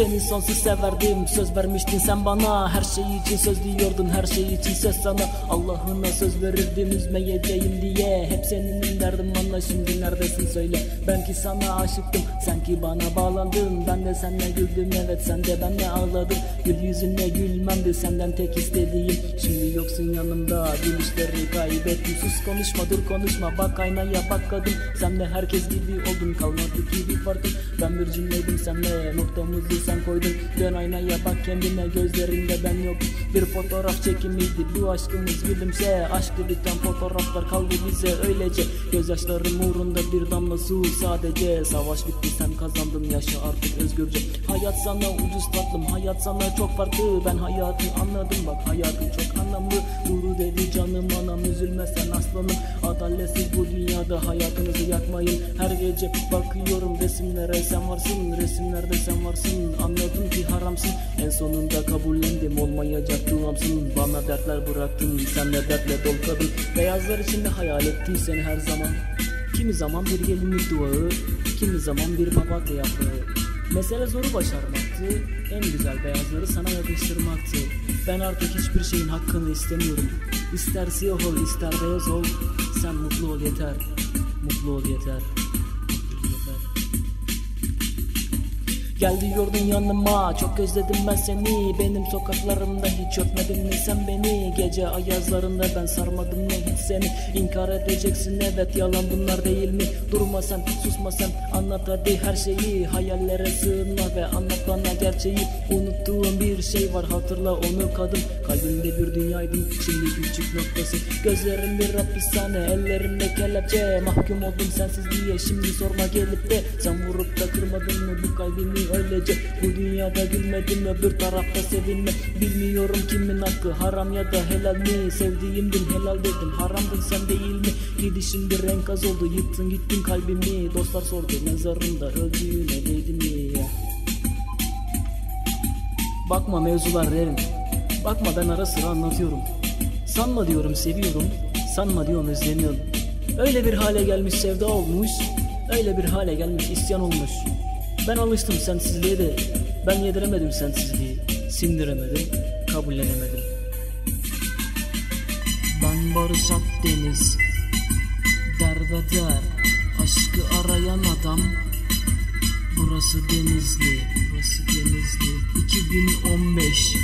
Seni sonsuz severdim söz vermiştin sen bana. Her şey için söz diyordun her şey için söz sana. Allah'ına söz verirdim üzmeyeceğim diye. Hep senin derdim bana şimdi neredesin söyle. Ben ki sana aşıktım sen ki bana bağlandın. Ben de seninle güldüm evet sen de benle ağladın. Gül yüzünle gülmemdi senden tek istediğim. Şimdi yoksun yanımda gülüşleri kaybettim. Sus konuşma dur konuşma bak aynaya bak kadın Sen de herkes gibi oldun kalmadı ki bir farkın Ben bir cümleydim senle noktamızı sen koydun Dön aynaya bak kendine gözlerinde ben yok. Bir fotoğraf çekimiydi bu aşkımız gülümse. Aşkı biten fotoğraflar kaldı bize öylece. Gözyaşlarım uğrunda bir damla su sadece. Savaş bitti sen kazandın yaşa artık özgürce. Hayat sana ucuz tatlım hayat sana çok farklı. Ben hayatı anladım bak hayatın çok anlamlı. Duru dedi canım anam üzülme sen aslanım. Adaletsiz bu dünyada hayatınızı yakmayın. Her gece bakıyorum resimlere sen varsın Resimlerde sen varsın. Anladım ki haramsın En sonunda kabullendim olmayacak duamsın. Bana dertler bıraktın sen de dertle dol kadın Beyazlar içinde hayal ettim seni her zaman. Kimi zaman bir gelinlik duağı Kimi zaman bir papatya yaprağı Mesele zoru başarmaktı En güzel beyazları sana yakıştırmaktı. Ben artık hiçbir şeyin hakkını istemiyorum. İster siyah ol ister beyaz ol. Sen mutlu ol yeter Mutlu ol Yeter Gel diyordun yanıma çok özledim ben seni. Benim sokaklarımda hiç öpmedin mi sen beni? Gece ayazlarında ben sarmadım mı hiç seni? İnkar edeceksin evet yalan bunlar değil mi? Durma sen susma sen anlat hadi her şeyi. Hayallere sığınma ve anlat bana gerçeği. Unuttuğum bir şey var hatırla onu kadın. Kalbimde bir dünyaydın şimdi küçük noktası. Gözlerim bir hapishane ellerimde kelepçe. Mahkum oldum sensizliğe şimdi sorma gelip de. Sen vurup da kırmadın mı bu kalbimi öylece Bu dünyada gülmedim öbür tarafta sevinme. Bilmiyorum kimin hakkı haram ya da helal mi? Sevdiğimdin helal dedim haramdın sen değil mi? Gidişin bir enkaz oldu yıktın gittin kalbimi. Dostlar sordu mezarında öldüğüne değdi mi? Ya Bakma mevzular derin Bakma ben ara sıra anlatıyorum. Sanma diyorum seviyorum Sanma diyorum özleniyorum Öyle bir hale gelmiş sevda olmuş Öyle bir hale gelmiş isyan olmuş Ben alıştım sensizliğe de. Ben yediremedim sensizliği. Sindiremedim Kabullenemedim. Ben Barış Akdeniz. Derbeder Aşkı arayan adam. Burası Denizli Burası Denizli. 2015